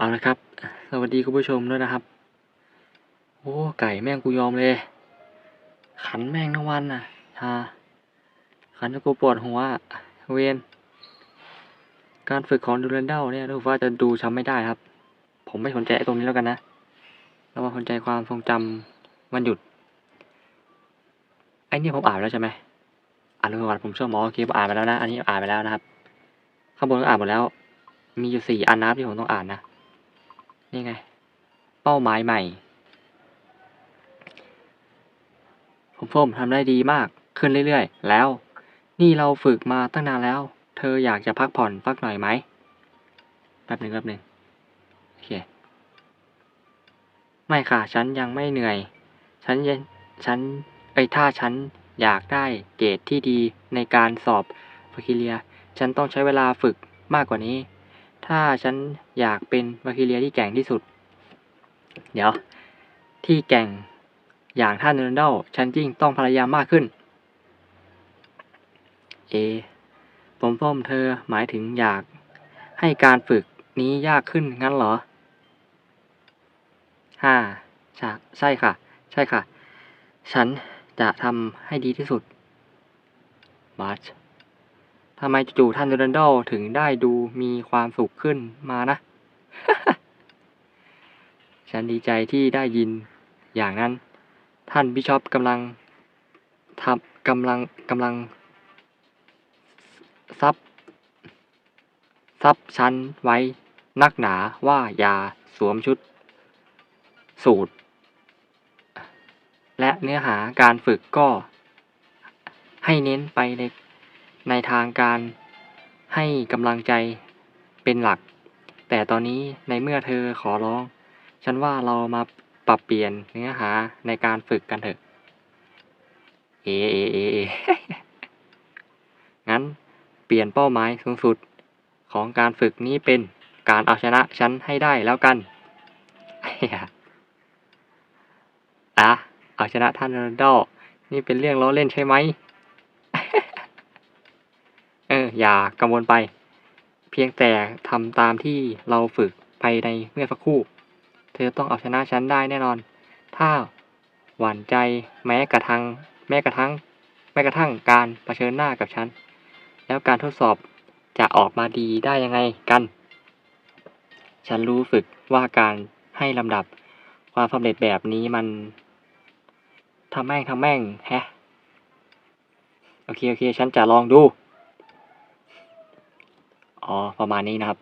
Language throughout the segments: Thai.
เอาละครับ สวัสดีคุณผู้ชมด้วยนะครับ โอ้ ไก่แม่งกูยอมเลย ขันแม่งทั้งวันน่ะชาขันจนกูปวดหัวอะเวนการฝึกของดูเรนเดลเนี่ยรู้ว่าจะดูจำไม่ได้ครับ ผมไม่สนใจตรงนี้แล้วกันนะ เรามาสนใจความทรงจำวันหยุด ไอ้นี่ผมอ่านแล้วใช่ไหมอ่านเรื่องก่อนผมเชื่อหมอโอเคผมอ่านไปแล้วนะ อันนี้อ่านไปแล้วนะครับ ข้างบนก็อ่านหมดแล้ว มีอยู่สี่อันนะครับที่ผมต้องอ่านนะ นี่ไง เป้าหมายใหม่ ผมผมทำได้ดีมากขึ้นเรื่อยๆ แล้ว นี่เราฝึกมาตั้งนานแล้ว เธออยากจะพักผ่อนสักหน่อยไหมแป๊บหนึ่งแป๊บหนึ่งโอเค ไม่ค่ะ ฉันยังไม่เหนื่อย ฉันยังฉันไอ้ถ้าฉันอยากได้เกรดที่ดีในการสอบวาคิเลีย ฉันต้องใช้เวลาฝึกมากกว่านี้ ถ้าฉันอยากเป็นวาคิเลียที่แก่งที่สุด เดี๋ยว ที่แก่งอย่างท่านเรนเดลฉันจริงต้องพยายามมากขึ้น เอ ผมพ่อมเธอหมายถึงอยากให้การฝึกนี้ยากขึ้นงั้นเหรอฮ่าใช่ใช่ค่ะ ใช่ค่ะ ฉันจะทำให้ดีที่สุดมาร์ช ทำไมจู่ๆท่านเรนเดลถึงได้ดูมีความสุขขึ้นมานะ ฉันดีใจที่ได้ยินอย่างนั้น ท่านบิชอปกำลังทำกำลังกำลัง ซับ ซับฉันไว้นักหนาว่าอย่าสวมชุด สูตร และเนื้อหาการฝึกก็ให้เน้นไปใน ในทางการให้กำลังใจเป็นหลัก แต่ตอนนี้ในเมื่อเธอขอร้อง ฉันว่าเรามาปรับเปลี่ยนเนื้อหาในการฝึกกันเถอะ เอเอเอเองั้นเปลี่ยนเป้าหมายสูงสุดของการฝึกนี้เป็นการเอาชนะฉันให้ได้แล้วกันอะเอาชนะท่านโรนัลโดนี่เป็นเรื่องล้อเล่นใช่ไหม อออย่ากังวลไป เพียงแต่ทำตามที่เราฝึกไปในเมื่อสักครู่ เธอต้องเอาชนะฉันได้แน่นอน ถ้าหวั่นใจแม้กระทั่งแม้กระทั่งแม้กระทั่งการรเผชิญหน้ากับฉัน แล้วการทดสอบจะออกมาดีได้ยังไงกัน ฉันรู้สึกว่าการให้ลำดับความสำเร็จแบบนี้มันทำแม่งทำแม่งแฮะ โอเค โอเค ฉันจะลองดู อ๋อ ประมาณนี้นะครับ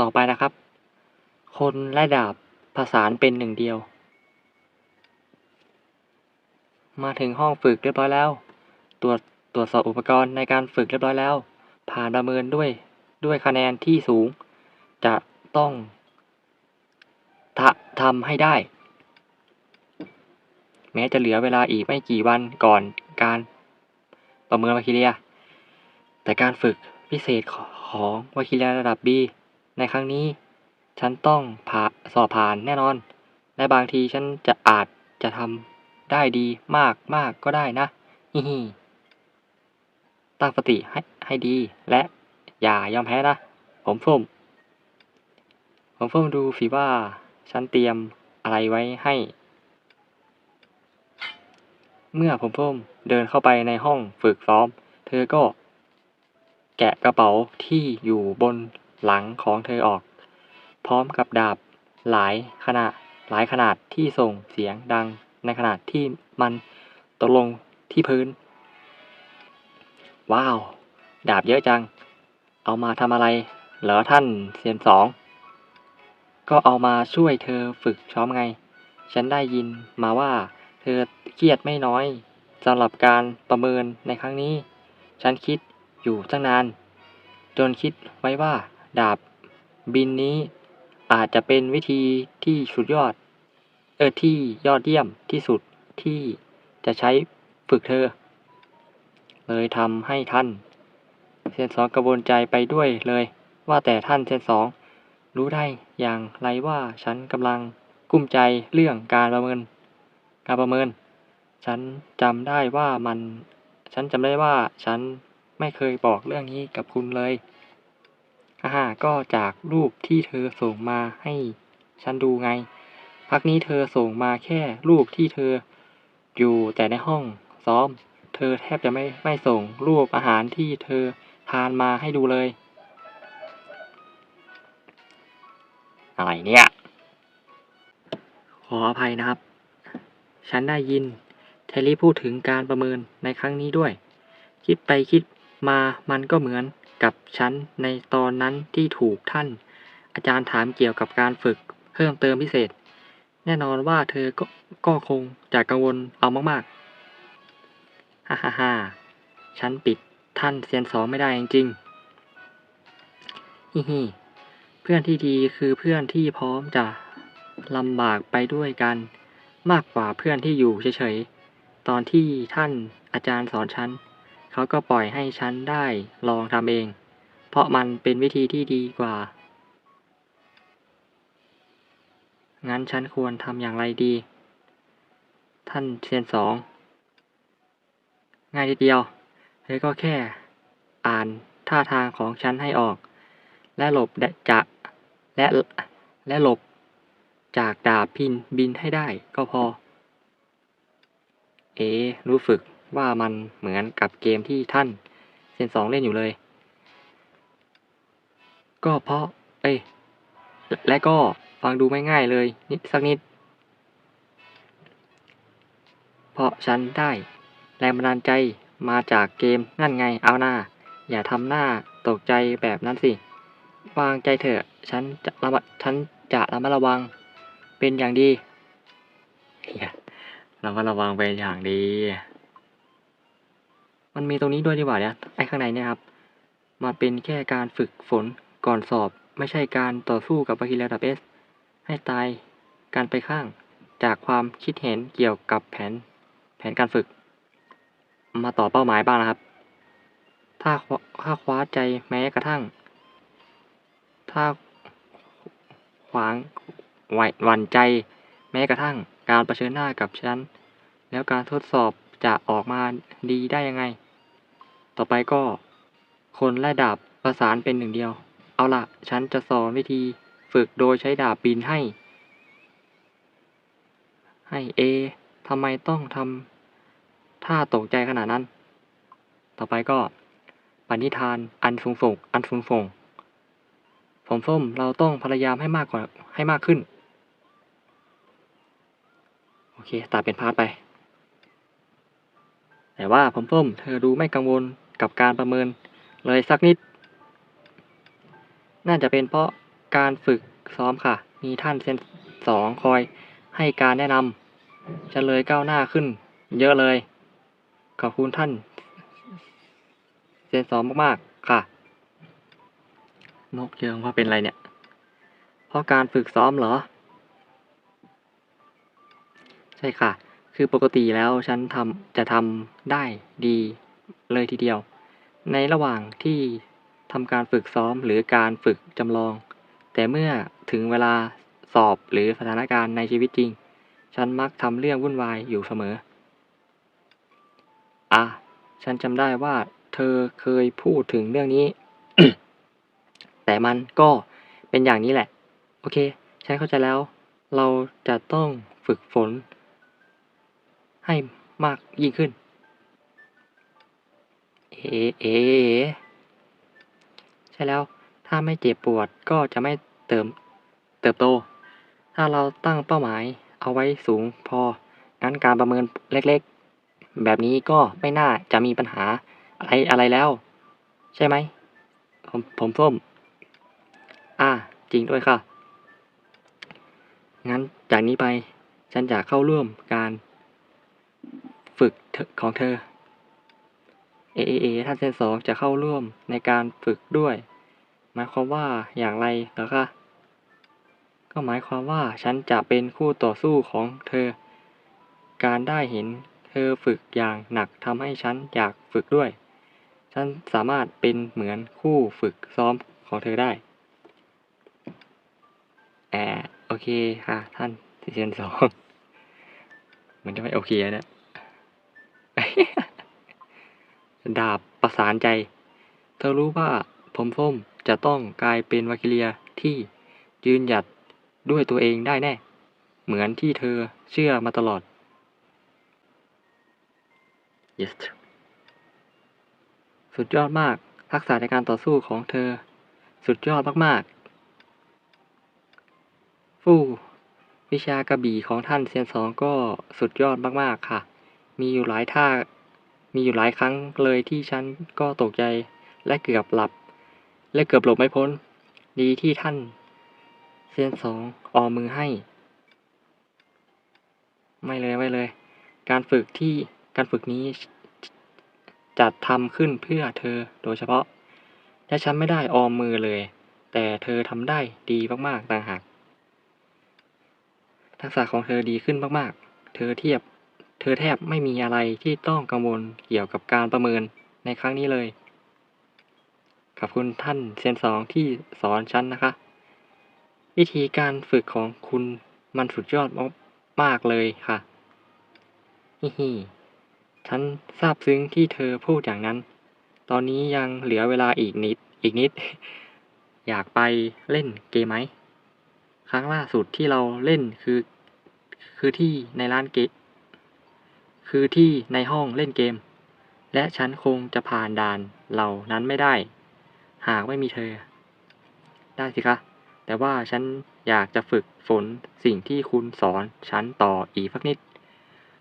ต่อไปนะครับ คนและดาบผสานเป็นหนึ่งเดียว มาถึงห้องฝึกเรียบร้อยแล้ว ตรวจตรวจสอบอุปกรณ์ในการฝึกเรียบร้อยแล้ว ผ่านประเมินด้วยด้วยคะแนนที่สูง จะต้องทำให้ได้ แม้จะเหลือเวลาอีกไม่กี่วันก่อนการประเมินวาคิเลีย แต่การฝึกพิเศษของวาคิเลียระดับ B ในครั้งนี้ ฉันต้องผ่าสอบผ่านแน่นอน และบางทีฉันจะอาจจะทำได้ดีมากมากก็ได้นะฮิฮิตั้งสติให้ให้ดี และอย่ายอมแพ้นะ ผมฟุ่ม ผมฟุ่มดูสิว่า ฉันเตรียมอะไรไว้ให้ เมื่อผมฟุ่มเดินเข้าไปในห้องฝึกซ้อม เธอก็ แกะกระเป๋าที่อยู่บนหลังของเธอออก พร้อมกับดาบหลายขนาดหลายขนาดที่ส่งเสียงดังในขณะที่มันตกลงที่พื้น ว้าว ดาบเยอะจัง เอามาทำอะไร เหรอท่านเซียนสอง ก็เอามาช่วยเธอฝึกซ้อมไง ฉันได้ยินมาว่าเธอเครียดไม่น้อยสำหรับการประเมินในครั้งนี้ ฉันคิด อยู่ตั้งนาน จนคิดไว้ว่า ดาบบินนี้อาจจะเป็นวิธีที่สุดยอด เออที่ยอดเยี่ยมที่สุดที่จะใช้ฝึกเธอ เลยทำให้ท่านเซนสองกระวนใจไปด้วยเลยว่าแต่ท่านเซนสองรู้ได้อย่างไรว่าฉันกำลังกุ้มใจเรื่องการประเมิน การประเมิน ฉันจำได้ว่ามัน ฉันจำได้ว่าฉัน ไม่เคยบอกเรื่องนี้กับคุณเลยฮ่าฮ่าก็จากรูปที่เธอส่งมาให้ฉันดูไง พักนี้เธอส่งมาแค่รูปที่เธออยู่แต่ในห้องซ้อม เธอแทบจะไม่ไม่ส่งรูปอาหารที่เธอทานมาให้ดูเลย อะไรเนี่ย ขออภัยนะครับ ฉันได้ยินเทลลี่พูดถึงการประเมินในครั้งนี้ด้วย คิดไปคิด มามันก็เหมือนกับฉันในตอนนั้นที่ถูกท่าน อาจารย์ถามเกี่ยวกับการฝึกเพิ่มเติมพิเศษ แน่นอนว่าเธอก็ก็คงจะกังวลเอามากๆ ฮ่าฮ่าฮ่าฉันปิดท่านเซียนสองไม่ได้จริงๆฮิฮิเพื่อนที่ดีคือเพื่อนที่พร้อมจะลำบากไปด้วยกัน มากกว่าเพื่อนที่อยู่เฉยๆ ตอนที่ท่านอาจารย์สอนฉัน เขาก็ปล่อยให้ฉันได้ลองทำเอง เพราะมันเป็นวิธีที่ดีกว่า งั้นฉันควรทำอย่างไรดี ท่านเซียนสอง ง่ายนิดเดียวเธอก็แค่ อ่านท่าทางของฉันให้ออก และหลบจะและและหลบจากดาบพินบินให้ได้ก็พอ เอ๋รู้สึก ว่ามันเหมือนกับเกมที่ท่านเซนสองเล่นอยู่เลย ก็เพราะ เอ้ยและและก็ฟังดูไม่ง่ายเลย นิดสักนิด เพราะฉันได้แรงบันดาลใจมาจากเกมนั่นไงเอาหน้า อย่าทำหน้าตกใจแบบนั้นสิ วางใจเถอะ ฉันจะระมัดฉันจะระมัดระวัง เป็นอย่างดี เระมัดระวังเป็นอย่างดี มันมีตรงนี้ด้วยดีกว่าเนี่ยไอ้ข้างในเนี่ยครับมันเป็นแค่การฝึกฝนก่อนสอบ ไม่ใช่การต่อสู้กับวาคิระดับเอสให้ตายการไปข้างจากความคิดเห็นเกี่ยวกับแผนแผนการฝึก มาต่อเป้าหมายบ้างนะครับถ้าคว้าถ้าคว้าใจแม้กระทั่ง ถ้าขวางไหวหวั่นใจ แม้กระทั่งการรเผชิญหน้ากับฉัน แล้วการทดสอบจะออกมาดีได้ยังไง ต่อไปก็ คนและดาบประสานเป็นหนึ่งเดียว เอาละฉันจะสอนวิธีฝึกโดยใช้ดาบบินให้ ให้เอทำไมต้องทำท่าตกใจขนาดนั้น ต่อไปก็ปณิธานอันสูงส่ง อันสูงส่งผมส้มเราต้องพยายามให้มากกว่าให้มากขึ้น โอเคตัดเป็นพาร์ทไป แต่ว่าผมส้มเธอดูไม่กังวล กับการประเมินเลยสักนิด น่าจะเป็นเพราะการฝึกซ้อมค่ะ มีท่านเซนสองคอยให้การแนะนำฉันเลยก้าวหน้าขึ้น เยอะเลย ขอบคุณท่าน เซนสองมากๆค่ะ นกเยิงว่าเป็นไรเนี่ย เพราะการฝึกซ้อมเหรอ ใช่ค่ะ คือปกติแล้วฉันทำจะทำได้ดี เลยทีเดียว ในระหว่างที่ทำการฝึกซ้อมหรือการฝึกจำลอง แต่เมื่อถึงเวลาสอบหรือสถานการณ์ในชีวิตจริง ฉันมักทำเรื่องวุ่นวายอยู่เสมอ อะ ฉันจำได้ว่าเธอเคยพูดถึงเรื่องนี้ แต่มันก็เป็นอย่างนี้แหละ โอเค ฉันเข้าใจแล้ว เราจะต้องฝึกฝน ให้มากยิ่งขึ้น เอ เอ ใช่แล้ว ถ้าไม่เจ็บปวดก็จะไม่เติมเติบโต ถ้าเราตั้งเป้าหมายเอาไว้สูงพองั้นการประเมินเล็กๆ แบบนี้ก็ไม่น่าจะมีปัญหาอะไรอะไรแล้ว ใช่ไหม ผมผมส้ม อ่า จริงด้วยค่ะ งั้นจากนี้ไป ฉันจะเข้าร่วมการฝึกของเธอ เอเอเอท่านเซนสองจะเข้าร่วมในการฝึกด้วย หมายความว่าอย่างไรเหรอคะก็หมายความว่าฉันจะเป็นคู่ต่อสู้ของเธอ การได้เห็นเธอฝึกอย่างหนักทำให้ฉันอยากฝึกด้วย ฉันสามารถเป็นเหมือนคู่ฝึกซ้อมของเธอได้แออโอเคค่ะ ท่านเซนสองมันจะไม่โอเคนะ ดาบประสานใจ เธอรู้ว่าผมส้มจะต้องกลายเป็นวาคิเลียที่ยืนหยัดด้วยตัวเองได้แน่ เหมือนที่เธอเชื่อมาตลอด yes สุดยอดมาก ทักษะในการต่อสู้ของเธอ สุดยอดมากๆ ฟู่วิชากระบี่ของท่านเซียนสองก็สุดยอดมากๆค่ะ มีอยู่หลายท่า มีอยู่หลายครั้งเลยที่ฉันก็ตกใจและเกือบหลับ และเกือบหลบไม่พ้น ดีที่ท่านเซียนสองออมมือให้ ไม่เลยไม่เลย การฝึกที่การฝึกนี้จัดทำขึ้นเพื่อเธอโดยเฉพาะและฉันไม่ได้ออมมือเลย แต่เธอทำได้ดีมากๆต่างหากทักษะของเธอดีขึ้นมากๆ เธอเทียบ ธอแทบไม่มีอะไรที่ต้องกังวลเกี่ยวกับการประเมินในครั้งนี้เลย ขอบคุณท่านเซียนสองที่สอนฉันนะคะ วิธีการฝึกของคุณมันสุดยอดมากเลยค่ะฮิฮิฉันซาบซึ้งที่เธอพูดอย่างนั้น ตอนนี้ยังเหลือเวลาอีกนิด อีกนิด อยากไปเล่นเกมไหม ครั้งล่าสุดที่เราเล่นคือ คือที่ในร้านเกม คือที่ในห้องเล่นเกม และฉันคงจะผ่านด่านเหล่านั้นไม่ได้ หากไม่มีเธอ ได้สิคะ แต่ว่าฉันอยากจะฝึกฝนสิ่งที่คุณสอนฉันต่ออีกสักนิด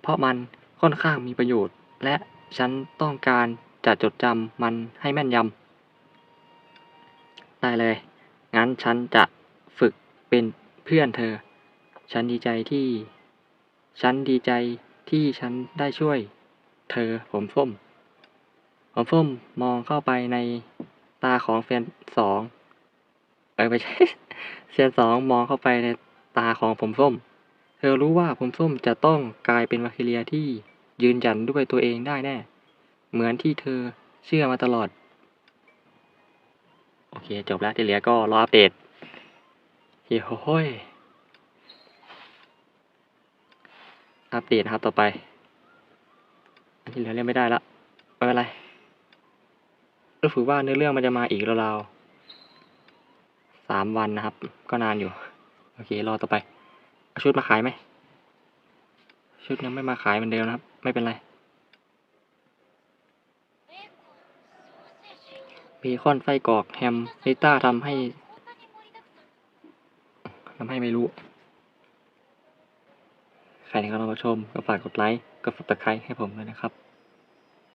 เพราะมันค่อนข้างมีประโยชน์ และฉันต้องการจะจดจำมันให้แม่นยำได้เลย งั้นฉันจะฝึกเป็นเพื่อนเธอ ฉันดีใจที่ ฉันดีใจ ที่ฉันได้ช่วย เธอผมส้ม ผมส้มมองเข้าไปในตาของแฟนสอง เอ้ไม่ใช่เซียนสองมองเข้าไปในตาของผมส้ม เธอรู้ว่าผมส้มจะต้องกลายเป็นวาคิเลียที่ยืนหยันด้วยตัวเองได้แน่ เหมือนที่เธอเชื่อมาตลอด โอเค จบแล้วที่เหลือก็รออัปเดตเฮ้ยโห้ย อัปเดตนะครับต่อไป อันที่เหลือเล่นไม่ได้ละไม่เป็นไรรู้สึกว่าเนื้อเรื่องมันจะมาอีกราวๆสามวันนะครับ ก็นานอยู่ โอเค รอต่อไปเอาชุดมาขายไหม ชุดยังไม่มาขายเหมือนเดิมนะครับ ไม่เป็นไรเบคอนไส้กรอกแฮมนิต้าทำให้ทำให้ไม่รู้ ใครที่กำลังมาชมก็ฝากกดไลค์กด subscribe ให้ผมด้วยนะครับ